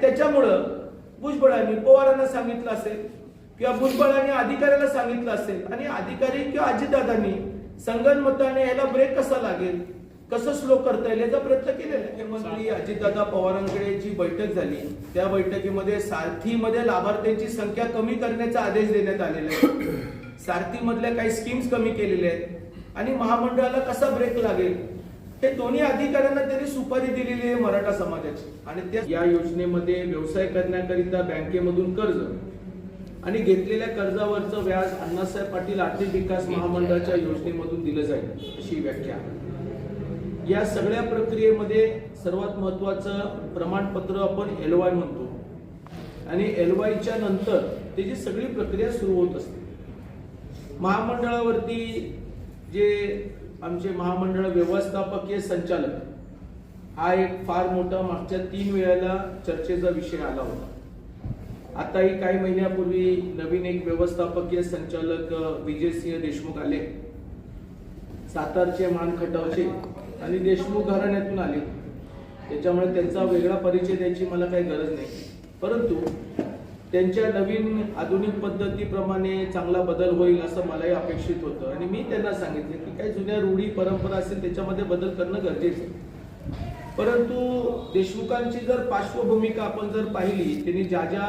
त्याच्यामुळं भुजबळांनी पवारांना सांगितलं असेल किंवा भुजबळांनी अधिकाऱ्याला सांगितलं असेल आणि अधिकारी किंवा अजितदादांनी संगणमताने याला ब्रेक कसा लागेल कसं स्लो करता येईल याचा प्रयत्न केलेला आहे. मंत्री अजितदादा पवारांकडे जी बैठक झाली त्या बैठकीमध्ये सारथीमध्ये लाभार्थ्यांची संख्या कमी करण्याचा आदेश देण्यात आलेला आहे. सारथीमधल्या काही स्कीम्स कमी केलेल्या आहेत. आणि महामंडळाला कसा ब्रेक लागेल? हे दोन्ही अधिकाऱ्यांना त्यांनी सुपारी दिलेली आहे मराठा समाजाची. आणि त्या या योजनेमध्ये व्यवसाय करण्याकरिता बँकेमधून कर्ज आणि घेतलेल्या कर्जावरचं व्याज अण्णासाहेब पाटील आर्थिक विकास महामंडळाच्या योजनेमधून दिलं जाईल अशी व्याख्या. या सगळ्या प्रक्रियेमध्ये सर्वात महत्वाचं प्रमाणपत्र आपण एल वाय म्हणतो. आणि एल वायच्या नंतर त्याची सगळी प्रक्रिया सुरू होत असते. महामंडळावरती जे आमचे महामंडळ व्यवस्थापकीय संचालक हा एक फार मोठा मागच्या तीन वेळेला चर्चेचा विषय आला होता. आताही काही महिन्यापूर्वी नवीन एक व्यवस्थापकीय संचालक विजयसिंह देशमुख आले. सातारचे मान खटावचे आणि देशमुख घराण्यातून आले. त्याच्यामुळे त्यांचा वेगळा परिचय द्यायची मला काही गरज नाही. परंतु त्यांच्या नवीन आधुनिक पद्धतीप्रमाणे चांगला बदल होईल असं मलाही अपेक्षित होतं. आणि मी त्यांना सांगितलं की काही जुन्या रूढी परंपरा असेल त्याच्यामध्ये बदल करणं गरजेचं आहे. परंतु देशमुखांची जर पार्श्वभूमिका आपण जर पाहिली त्यांनी ज्या ज्या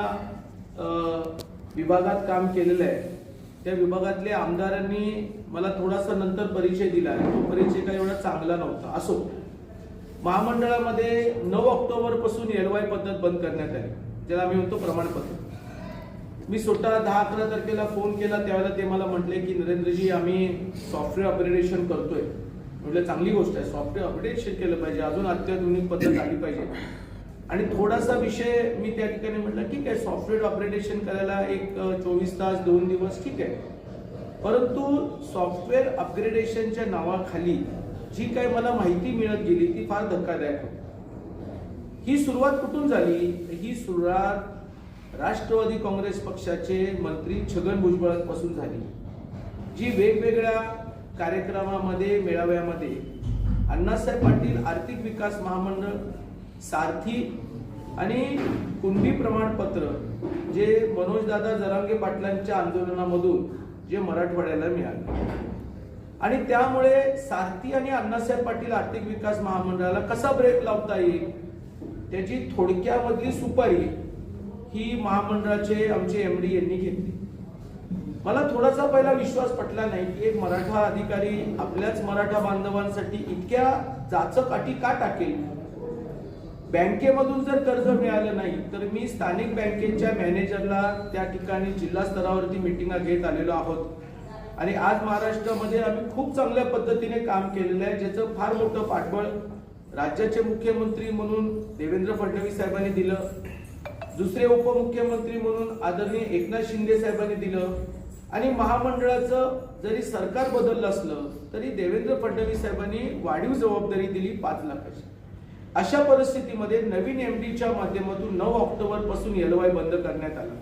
विभागात काम केलेलं आहे त्या विभागातल्या आमदारांनी मला थोडासा नंतर परिचय दिला तो परिचय काही एवढा चांगला नव्हता. असो महामंडळामध्ये नऊ ऑक्टोबरपासून एलवाय पद्धत बंद करण्यात आली. ज्याला आम्ही म्हणतो प्रमाणपत्र. मी स्वतः दहा अकरा तारखेला फोन केला त्यावेळेला ते मला म्हटले की नरेंद्रजी आम्ही सॉफ्टवेअर अपग्रेडेशन करतोय. म्हटलं चांगली गोष्ट आहे. सॉफ्टवेअर अपडेशन केलं पाहिजे. अजून अत्याधुनिक पद्धत आली पाहिजे. आणि थोडासा विषय मी त्या ठिकाणी म्हटलं ठीक आहे सॉफ्टवेअर अपग्रेडेशन करायला एक चोवीस तास दोन दिवस ठीक आहे. परंतु सॉफ्टवेअर अपग्रेडेशनच्या नावाखाली जी काही मला माहिती मिळत गेली ती फार धक्कादायक होती. ही सुरुवात कुठून झाली? ही सुरुवात राष्ट्रवादी काँग्रेस पक्षाचे मंत्री छगन भुजबळांपासून झाली. जी वेगवेगळ्या कार्यक्रमामध्ये मेळाव्यामध्ये अण्णासाहेब पाटील आर्थिक विकास महामंडळ सारथी आणि कुंडी प्रमाणपत्र जे मनोजदादा जरांगे पाटलांच्या आंदोलनामधून जे मराठवाड्याला मिळाले. आणि त्यामुळे सारथी आणि अण्णासाहेब पाटील आर्थिक विकास महामंडळाला कसा ब्रेक लावता येईल? त्याची थोडक्यामधली सुपारी ही महामंडळाचे आमचे एम डी यांनी घेतली. मला थोडासा पहिला विश्वास पटला नाही की एक मराठा अधिकारी आपल्याच मराठा बांधवांसाठी इतक्या जाचक अटी का टाकेल? बँकेमधून जर कर्ज मिळालं नाही तर मी स्थानिक बँकेच्या मॅनेजरला त्या ठिकाणी जिल्हा स्तरावरती मिटिंगा घेत आलेलो आहोत. आणि आज महाराष्ट्रामध्ये आम्ही खूप चांगल्या पद्धतीने काम केलेलं आहे ज्याचं फार मोठं पाठबळ राज्याचे मुख्यमंत्री म्हणून देवेंद्र फडणवीस साहेबांनी दिलं. दुसरे उपमुख्यमंत्री म्हणून आदरणीय एकनाथ शिंदे साहेबांनी दिलं. आणि महामंडळाचं जरी सरकार बदललं असलं तरी देवेंद्र फडणवीस साहेबांनी वाढीव जबाबदारी दिली पाच लाखाची. अशा परिस्थितीमध्ये नवीन एमडीच्या माध्यमातून नऊ ऑक्टोबरपासून एलवाय बंद करण्यात आला.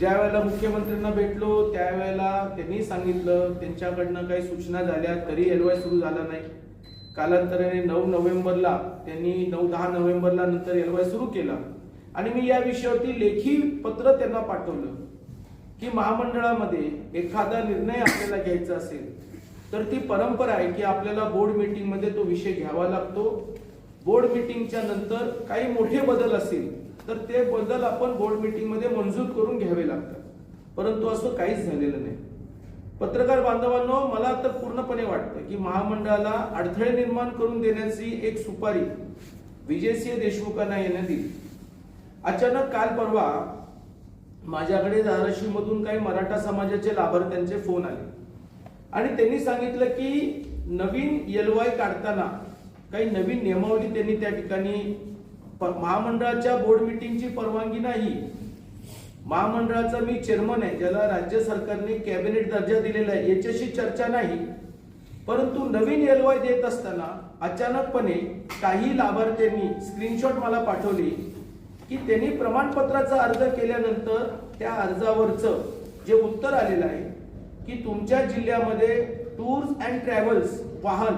ज्या वेळेला मुख्यमंत्र्यांना भेटलो त्यावेळेला त्यांनी सांगितलं त्यांच्याकडनं काही सूचना झाल्या तरी एलवाय सुरू झाला नाही. कालांतराने नऊ नोव्हेंबरला त्यांनी नऊ दहा नोव्हेंबरला नंतर एलवाय सुरू केला. आणि मी या विषयावरती लेखी पत्र त्यांना पाठवलं की महामंडळामध्ये एखादा निर्णय आपल्याला घ्यायचा असेल तर ती परंपरा आहे की आपल्याला बोर्ड मीटिंगमध्ये तो विषय घ्यावा लागतो. बोर्ड मीटिंगच्या नंतर काही मोठे बदल असतील तर ते बदल आपण बोर्ड मीटिंगमध्ये मंजूर करून घ्यावे लागतात. परंतु असं काहीच झालेलं नाही. पत्रकार बांधवांनो मला तर पूर्णपणे वाटतं की महामंडळाला अडथळे निर्माण करून देण्याची एक सुपारी विजयसिंह देशमुखांना येण्यात दिली. अचानक काल परवा माझ्याकडे धाराशिवमधून काही मराठा समाजाचे लाभार्थ्यांचे फोन आले. आणि त्यांनी सांगितलं की नवीन एलवाय काढताना काही नवीन नियमावली त्यांनी त्या ठिकाणी प- महामंडळाच्या बोर्ड मिटिंगची परवानगी नाही. महामंडळाचा मी चेअरमन आहे ज्याला राज्य सरकारने कॅबिनेट दर्जा दिलेला आहे याच्याशी चर्चा नाही. परंतु नवीन एलवाय देत असताना अचानकपणे काही लाभार्थ्यांनी स्क्रीनशॉट मला पाठवली. की त्यांनी प्रमाणपत्राचा अर्ज केल्यानंतर त्या अर्जावरचं जे उत्तर आलेलं आहे की तुमच्या जिल्ह्यामध्ये टूर्स अँड ट्रॅव्हल्स वाहन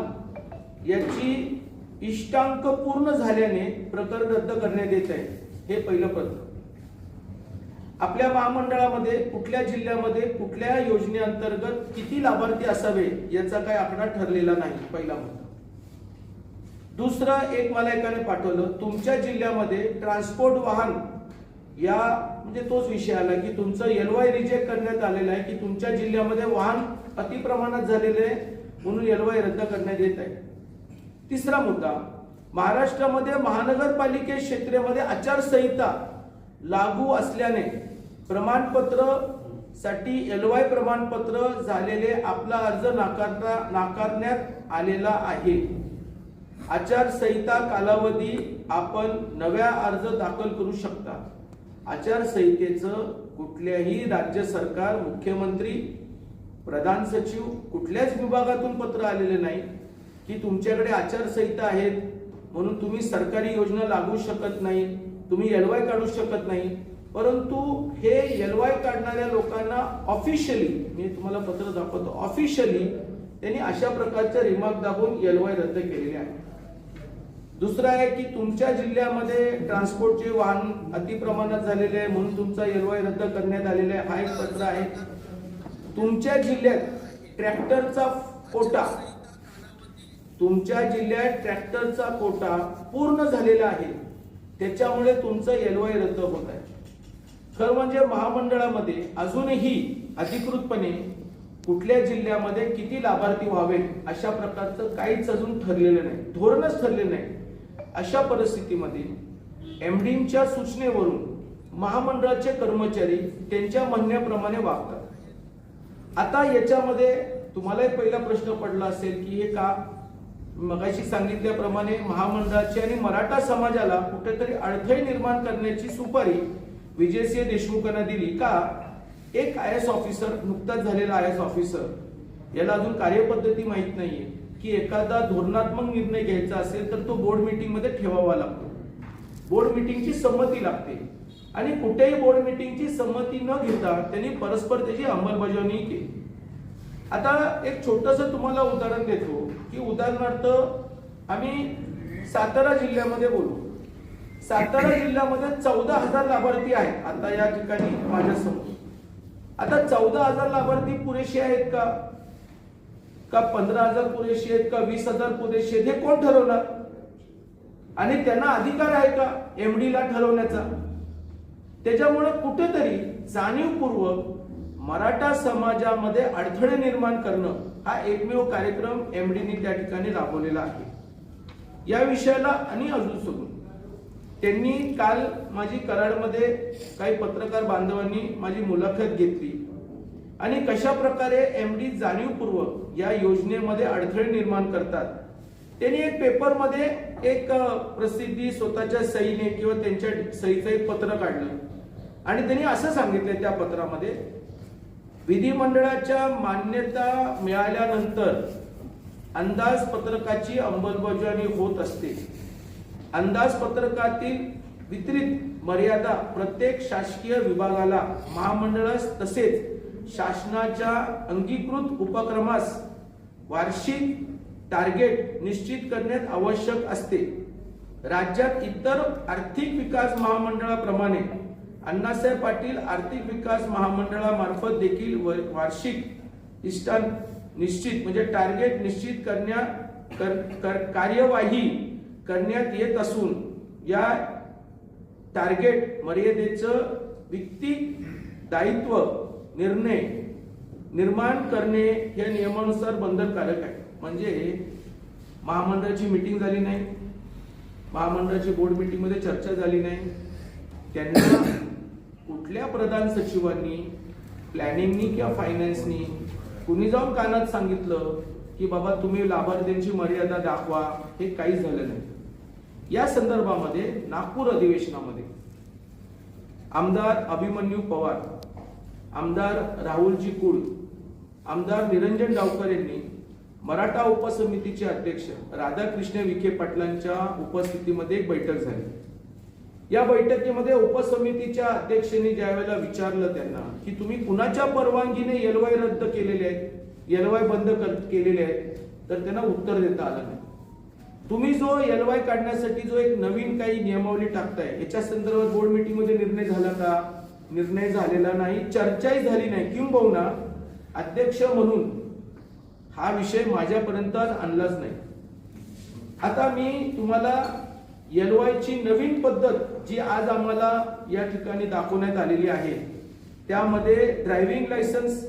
याची इष्टांक पूर्ण झाल्याने प्रकरण रद्द करण्यात येत आहे. हे पहिलं पत्र. आपल्या महामंडळामध्ये कुठल्या जिल्ह्यामध्ये कुठल्या योजनेअंतर्गत किती लाभार्थी असावे याचा काही आकडा ठरलेला नाही पहिला मुद्दा. दुसरं एक मला एकाने पाठवलं तुमच्या जिल्ह्यामध्ये ट्रान्सपोर्ट वाहन या म्हणजे तोच विषय आला की तुमचं एलवाय रिजेक्ट करण्यात आलेलं आहे की तुमच्या जिल्ह्यामध्ये वाहन अतिप्रमाणात झालेले आहे म्हणून एलवाय रद्द करण्यात येत आहे. तिसरा मुद्दा महाराष्ट्रामध्ये महानगरपालिके क्षेत्रामध्ये आचारसंहिता लागू असल्याने प्रमाणपत्रसाठी एलवाय प्रमाणपत्र झालेले आपला अर्ज नाकारता नाकारण्यात आलेला आहे. आचारसंहिता कालावधी आपण नव्या अर्ज दाखल करू शकता. आचारसंहितेचं कुठल्याही राज्य सरकार मुख्यमंत्री प्रधान सचिव कुठल्याच विभागातून पत्र आलेले नाही की तुमच्याकडे आचारसंहिता आहेत म्हणून तुम्ही सरकारी योजना लागू शकत नाही तुम्ही एलवाय काढू शकत नाही. परंतु हे एलवाय काढणाऱ्या लोकांना ऑफिशियली मी तुम्हाला पत्र दाखवतो ऑफिशियली त्यांनी अशा प्रकारच्या रिमार्क दाबून एलवाय रद्द केलेले आहे दुसरं आहे की तुमच्या जिल्ह्यामध्ये ट्रान्सपोर्टचे वाहन अतिप्रमाणात झालेले आहे म्हणून तुमचा एलवाय रद्द करण्यात आलेला आहे. हा एक पत्र आहे. तुमच्या जिल्ह्यात ट्रॅक्टरचा कोटा तुमच्या जिल्ह्यात ट्रॅक्टरचा कोटा पूर्ण झालेला आहे. त्याच्यामुळे तुमचं एलवाय रद्द होत आहे. खरं म्हणजे महामंडळामध्ये अजूनही अधिकृतपणे कुठल्या जिल्ह्यामध्ये किती लाभार्थी व्हावे अशा प्रकारचं काहीच अजून ठरलेलं नाही. धोरणच ठरलेलं नाही. अशा परिस्थितीमध्ये एमडीच्या सूचनेवरून महामंडळाचे कर्मचारी त्यांच्या म्हणण्याप्रमाणे वागतात. आता याच्यामध्ये तुम्हालाही पहिला प्रश्न पडला असेल की हे का? मगाशी सांगितल्याप्रमाणे महामंडळाची आणि मराठा समाजाला कुठेतरी अडथळे निर्माण करण्याची सुपारी विजयसिंह देशमुखांना दिली का? एक आय एस ऑफिसर नुकताच झालेला आय एस ऑफिसर. याला अजून कार्यपद्धती माहीत नाहीये. की एखादा धोरणात्मक निर्णय घ्यायचा असेल तर तो बोर्ड मीटिंगमध्ये ठेवावा लागतो. बोर्ड मीटिंगची संमती लागते. आणि कुठेही बोर्ड मीटिंगची संमती न घेता त्यांनी परस्पर त्याची अंमलबजावणी केली. आता एक छोटस तुम्हाला उदाहरण देतो की उदाहरणार्थ आम्ही सातारा जिल्ह्यामध्ये बोलू. सातारा जिल्ह्यामध्ये चौदा हजार लाभार्थी आहेत आता या ठिकाणी माझ्यासमोर. आता चौदा हजार लाभार्थी पुरेसे आहेत का? का पंधरा हजार पुरेशी आहेत का वीस हजार पुरेशी आहेत हे कोण ठरवणार आणि त्यांना अधिकार आहे का एमडी ला ठरवण्याचा? त्याच्यामुळे कुठेतरी जाणीवपूर्वक मराठा समाजामध्ये अडथळे निर्माण करणं हा एकमेव कार्यक्रम एमडीने त्या ठिकाणी राबवलेला आहे. या विषयाला आणि अजून सोडून. त्यांनी काल माझी कराडमध्ये काही पत्रकार बांधवांनी माझी मुलाखत घेतली. आणि कशा प्रकारे एम डी जाणीवपूर्वक या योजनेमध्ये अडथळे निर्माण करतात. त्यांनी एक पेपरमध्ये एक प्रसिद्धी स्वतःच्या सहीने किंवा त्यांच्या सहीचं एक पत्र काढलं. आणि त्यांनी असं सांगितलं त्या पत्रामध्ये विधिमंडळाच्या मान्यता मिळाल्यानंतर अंदाजपत्रकाची अंमलबजावणी होत असते. अंदाजपत्रकातील वितरित मर्यादा प्रत्येक शासकीय विभागाला महामंडळास तसेच शासनाच्या अंगीकृत उपक्रमास वार्षिक टार्गेट निश्चित करण्यात आवश्यक असते. राज्यात इतर आर्थिक विकास महामंडळाप्रमाणे अण्णासाहेब पाटील आर्थिक विकास महामंडळामार्फत देखील व- वार्षिक इष्टान निश्चित म्हणजे टार्गेट निश्चित करण्या कर- कर- कार्यवाही करण्यात येत असून या टार्गेट मर्यादेचं वित्तीय दायित्व निर्णय निर्माण करणे या नियमानुसार बंधनकारक आहे. म्हणजे महामंडळाची मीटिंग झाली नाही महामंडळाची बोर्ड मीटिंगमध्ये चर्चा झाली नाही. त्यांना कुठल्या प्रधान सचिवांनी प्लॅनिंगनी किंवा फायनान्सनी कुणी जाऊन कानात सांगितलं की बाबा तुम्ही लाभार्थ्यांची मर्यादा दाखवा हे काहीच झालं नाही. या संदर्भामध्ये नागपूर अधिवेशनामध्ये आमदार अभिमन्यू पवार आमदार राहुलजी कुळ आमदार निरंजन डावकर यांनी मराठा उपसमितीचे अध्यक्ष राधाकृष्ण विखे पाटलांच्या उपस्थितीमध्ये एक बैठक झाली. या बैठकीमध्ये उपसमितीच्या अध्यक्षांनी ज्यावेळेला विचारलं त्यांना की तुम्ही कुणाच्या परवानगीने एलवाय रद्द केलेले आहेत एलवाय बंद कर- केलेले आहेत तर त्यांना उत्तर देता आलं नाही. तुम्ही जो एल वाय काढण्यासाठी जो एक नवीन काही नियमावली टाकताय याच्या संदर्भात बोर्ड मीटिंगमध्ये निर्णय झाला का? निर्णय झालेला नाही चर्चाही झाली नाही. किंबहुना अध्यक्ष म्हणून हा विषय माझ्यापर्यंत आणलाच नाही. आता मी तुम्हाला एल ची नवीन पद्धत जी आज आम्हाला या ठिकाणी दाखवण्यात आलेली आहे त्यामध्ये ड्रायव्हिंग लायसन्स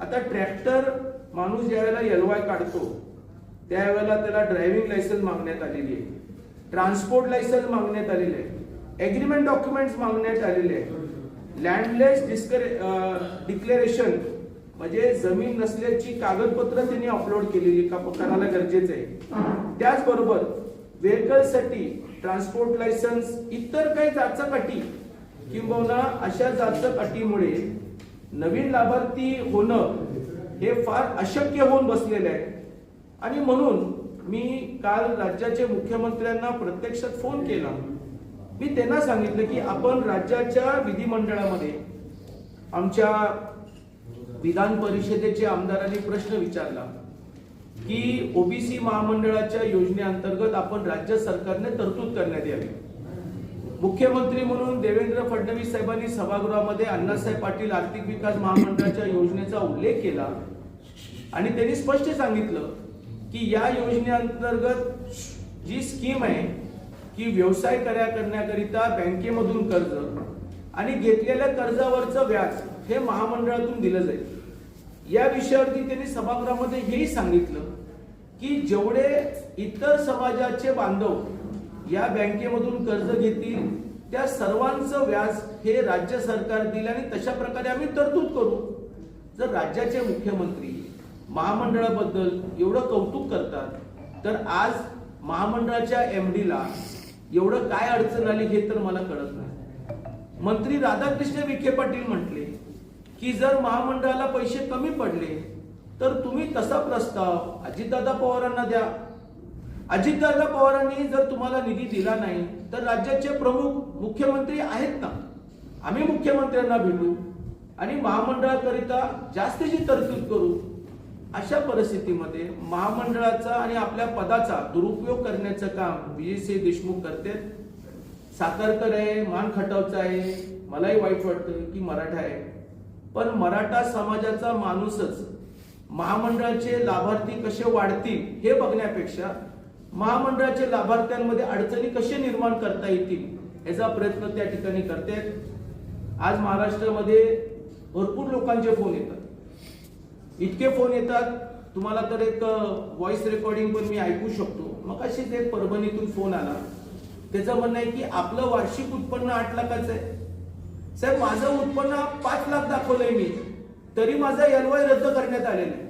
आता ट्रॅक्टर माणूस ज्यावेळेला एल वाय काढतो त्यावेळेला त्याला ड्रायव्हिंग लायसन्स मागण्यात आलेली आहे. ट्रान्सपोर्ट लायसन्स मागण्यात आलेले आहे. एग्रीमेंट डॉक्युमेंट्स मागण्यात आलेले आहे. लँडलेस डिक्लेरेशन म्हणजे जमीन नसल्याची कागदपत्र त्यांनी अपलोड केलेली का करायला गरजेचं आहे. त्याचबरोबर व्हेकलसाठी ट्रान्सपोर्ट लायसन्स इतर काही जाचकाटी किंबहुना अशा जाचकाटीमुळे नवीन लाभार्थी होणं हे फार अशक्य होऊन बसलेलं आहे. आणि म्हणून मी काल राज्याचे मुख्यमंत्र्यांना प्रत्यक्षात फोन केला. मी त्यांना सांगितलं की आपण राज्याच्या विधिमंडळामध्ये आमच्या विधान परिषदेचे आमदारांनी प्रश्न विचारला की ओबीसी महामंडळाच्या योजनेअंतर्गत आपण राज्य सरकारने तरतूद करण्यात यावी. मुख्यमंत्री म्हणून देवेंद्र फडणवीस साहेबांनी सभागृहामध्ये अण्णासाहेब पाटील आर्थिक विकास महामंडळाच्या योजनेचा उल्लेख केला आणि त्यांनी स्पष्ट सांगितलं की या योजनेअंतर्गत जी स्कीम आहे की व्यवसाय कर्या करण्याकरिता बँकेमधून कर्ज आणि घेतलेल्या कर्जावरचं व्याज हे महामंडळातून दिलं जाईल. या विषयावरती त्यांनी सभागृहामध्ये हेही सांगितलं की जेवढे इतर समाजाचे बांधव या बँकेमधून कर्ज घेतील त्या सर्वांचं व्याज हे राज्य सरकार देईल आणि तशा प्रकारे आम्ही तरतूद करू. जर राज्याचे मुख्यमंत्री महामंडळाबद्दल एवढं कौतुक करतात तर आज महामंडळाच्या एम डीला एवढं काय अडचण आली हे तर मला कळत नाही. मंत्री राधाकृष्ण विखे पाटील म्हटले की जर महामंडळाला पैसे कमी पडले तर तुम्ही तसा प्रस्ताव अजितदादा पवारांना द्या. अजितदादा पवारांनी जर तुम्हाला निधी दिला नाही तर राज्याचे प्रमुख मुख्यमंत्री आहेत ना? आम्ही मुख्यमंत्र्यांना भेटू आणि महामंडळाकरिता जास्तीची तरतूद करू. अशा परिस्थितीमध्ये महामंडळाचा आणि आपल्या पदाचा दुरुपयोग करण्याचं काम विजयसिंह देशमुख करतात सातारकर आहे मान खटावचा आहे मलाही वाईट वाटतं की मराठा आहे. पण मराठा समाजाचा माणूसच महामंडळाचे लाभार्थी कसे वाढतील हे बघण्यापेक्षा महामंडळाचे लाभार्थ्यांमध्ये अडचणी कसे निर्माण करता येतील याचा प्रयत्न त्या ठिकाणी करते. आज महाराष्ट्रामध्ये भरपूर लोकांचे फोन येतात. इतके फोन येतात तुम्हाला तर एक व्हॉइस रेकॉर्डिंग पण मी ऐकू शकतो. मग अशीच एक परभणीतून फोन आला. त्याचं म्हणणं आहे की आपलं वार्षिक उत्पन्न आठ लाखाचं आहे. साहेब माझं उत्पन्न पाच लाख दाखवलंय मी. तरी माझा एलवाय रद्द करण्यात आलेला आहे.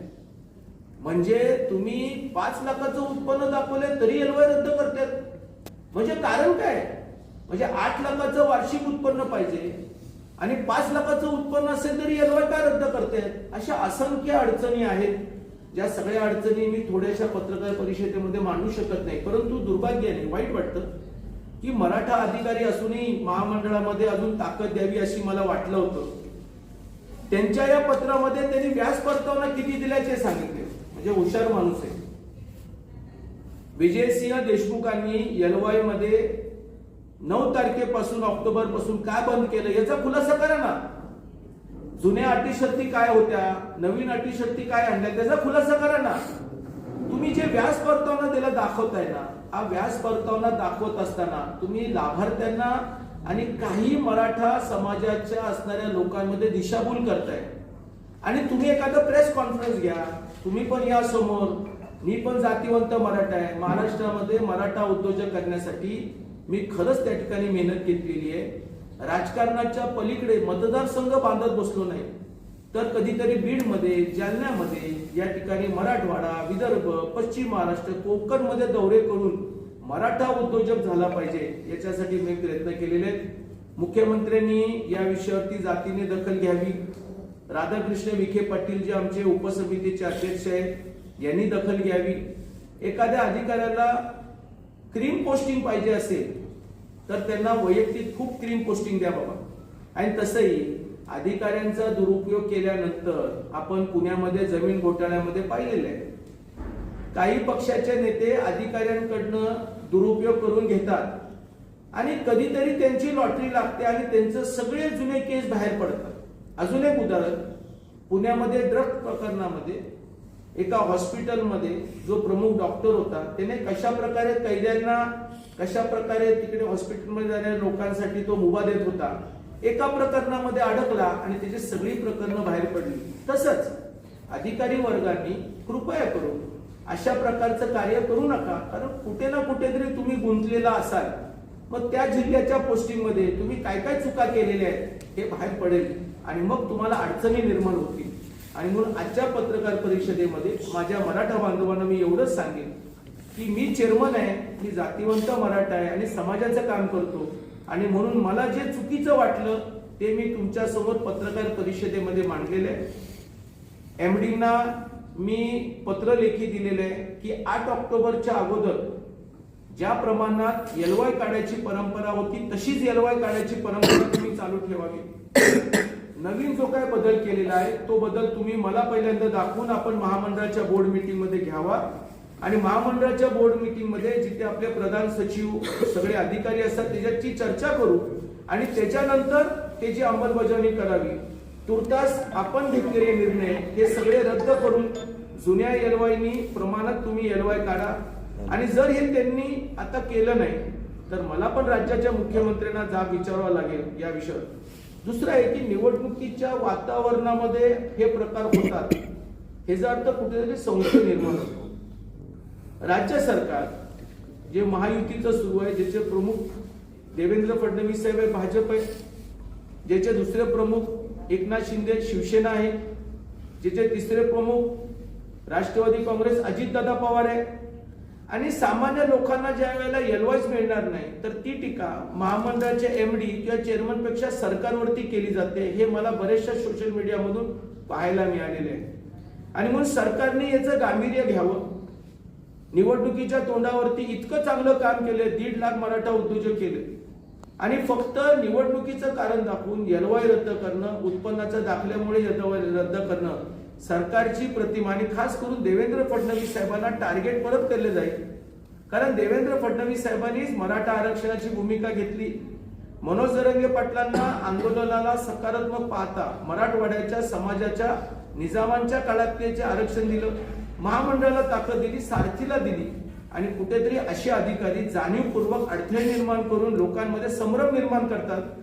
म्हणजे तुम्ही पाच लाखाचं उत्पन्न दाखवलंय तरी एलवाय रद्द करतात. म्हणजे कारण काय? म्हणजे आठ लाखाचं वार्षिक उत्पन्न पाहिजे. आणि पाच लाखाचं उत्पन्न असेल तरी एलवाय काय रद्द करते? अशा असंख्य अडचणी आहेत ज्या सगळ्या अडचणी मी थोड्याशा पत्रकार परिषदेमध्ये मांडू शकत नाही. परंतु दुर्भाग्याने वाईट वाटतं की मराठा अधिकारी असूनही महामंडळामध्ये अजून ताकद द्यावी अशी मला वाटलं होतं. त्यांच्या या पत्रामध्ये त्यांनी व्याज परतावना किती दिल्याचे सांगितले. म्हणजे हुशार माणूस आहे. विजयसिंह देशमुखांनी एलवायमध्ये नऊ तारखेपासून ऑक्टोबरपासून काय बंद केलं याचा खुलासा करा ना. जुन्या अटीशर्ती काय होत्या नवीन अटीशर्ती काय आणल्या त्याचा खुलासा करा ना. तुम्ही जे व्याज परतावना त्याला दाखवताय ना हा व्याज परतावना दाखवत असताना तुम्ही लाभार्थ्यांना आणि काही मराठा समाजाच्या असणाऱ्या लोकांमध्ये दिशाभूल करताय. आणि तुम्ही एखादं प्रेस कॉन्फरन्स घ्या तुम्ही पण या समोर. मी पण जातीवंत मराठा आहे. महाराष्ट्रामध्ये मराठा उद्योजक करण्यासाठी मी खरंच त्या ठिकाणी मेहनत घेतलेली आहे. राजकारणाच्या पलीकडे मतदारसंघ बांधत बसलो नाही. तर कधीतरी बीडमध्ये जालन्यामध्ये या ठिकाणी मराठवाडा विदर्भ पश्चिम महाराष्ट्र कोकणमध्ये दौरे करून मराठा उद्योजक झाला पाहिजे याच्यासाठी मी प्रयत्न केलेले आहेत. मुख्यमंत्र्यांनी या विषयावरती जातीने दखल घ्यावी. राधाकृष्ण विखे पाटील जे आमचे उपसमितीचे अध्यक्ष आहेत यांनी दखल घ्यावी. एखाद्या अधिकाऱ्याला क्रीम पोस्टिंग पाहिजे असेल तर त्यांना वैयक्तिक खूप क्रीम पोस्टिंग द्या बाबा. आणि तसंही अधिकाऱ्यांचा दुरुपयोग केल्यानंतर आपण पुण्यामध्ये जमीन घोटाळ्यामध्ये पाहिलेलं आहे. काही पक्षाचे नेते अधिकाऱ्यांकडनं दुरुपयोग करून घेतात. आणि कधीतरी त्यांची लॉटरी लागते आणि त्यांचं सगळे जुने केस बाहेर पडतात. अजून एक उदाहरण. पुण्यामध्ये ड्रग प्रकरणामध्ये एका हॉस्पिटलमध्ये जो प्रमुख डॉक्टर होता त्याने कशा प्रकारे कैद्यांना कशा प्रकारे तिकडे हॉस्पिटलमध्ये जाणाऱ्या लोकांसाठी तो मुभा देत होता एका प्रकरणामध्ये अडकला आणि त्याची सगळी प्रकरणं बाहेर पडली. तसंच अधिकारी वर्गांनी कृपया करून अशा प्रकारचं कार्य करू नका कारण कुठे ना कुठेतरी तुम्ही गुंतलेला असाल. मग त्या जिल्ह्याच्या पोस्टिंगमध्ये तुम्ही काय काय चुका केलेल्या आहेत हे बाहेर पडेल आणि मग तुम्हाला अडचणी निर्माण होतील. आणि म्हणून आजच्या पत्रकार परिषदेमध्ये माझ्या मराठा बांधवांना मी एवढंच सांगेन की मी चेअरमन आहे मी जातीवंत मराठा आहे आणि समाजाचं काम करतो. आणि म्हणून मला जे चुकीचं वाटलं ते मी तुमच्यासमोर पत्रकार परिषदेमध्ये मांडलेलं आहे. एमडीना मी पत्र लेखी दिलेलं आहे की आठ ऑक्टोबरच्या अगोदर ज्या प्रमाणात एलवाय काढायची परंपरा होती तशीच एलवाय काढायची परंपरा तुम्ही चालू ठेवावी. नवीन जो काय बदल केलेला आहे तो बदल तुम्ही मला पहिल्यांदा दाखवून आपण महामंडळाच्या बोर्ड मीटिंगमध्ये घ्यावा. आणि महामंडळाच्या बोर्ड मीटिंगमध्ये जिथे आपले प्रधान सचिव सगळे अधिकारी असतात त्याच्याची चर्चा करू. आणि त्याच्यानंतर त्याची अंमलबजावणी करावी तुर्तास आपण घेतलेले निर्णय हे सगळे रद्द करून जुन्या एलवायनी प्रमाणात तुम्ही एलवाय काढा. आणि जर हे त्यांनी आता केलं नाही तर मला पण राज्याच्या मुख्यमंत्र्यांना जाब विचारावा लागेल या विषयावर. दुसरं आहे की निवडणुकीच्या वातावरणामध्ये हे प्रकार होतात. ह्याचा अर्थ कुठेतरी संशय निर्माण होतो. राज्य सरकार जे महायुतीचं सुरू आहे ज्याचे प्रमुख देवेंद्र फडणवीस साहेब आहे भाजप आहे ज्याचे दुसरे प्रमुख एकनाथ शिंदे शिवसेना आहे ज्याचे तिसरे प्रमुख राष्ट्रवादी काँग्रेस अजितदादा पवार आहे आणि सामान्य लोकांना ज्या वेळेला एलवाईस मिळणार नाही तर ती टीका महामंडळाचे एमडी किंवा चेअरमनपेक्षा सरकारवरती केली जाते हे मला बरेचशा सोशल मीडियामधून पाहायला मिळालेले आहे. आणि म्हणून सरकारने याचं गांभीर्य घ्यावं. निवडणुकीच्या तोंडावरती इतकं चांगलं काम केलं दीड लाख मराठा उद्योजक केले. आणि फक्त निवडणुकीचं कारण दाखवून एलवाय रद्द करणं उत्पन्नाच्या दाखल्यामुळे रद्द करणं सरकारची प्रतिमा आणि खास करून देवेंद्र फडणवीस साहेबांना टार्गेट परत केले जाईल. कारण देवेंद्र फडणवीस साहेबांनीच मराठा आरक्षणाची भूमिका घेतली. मनोज जरंगे पाटलांना आंदोलनाला सकारात्मक पाहता मराठवाड्याच्या समाजाच्या निजामांच्या काळात त्याचे आरक्षण दिलं. महामंडळाला ताकद दिली सारथीला दिली. आणि कुठेतरी असे अधिकारी जाणीवपूर्वक अडथळे निर्माण करून लोकांमध्ये संभ्रम निर्माण करतात.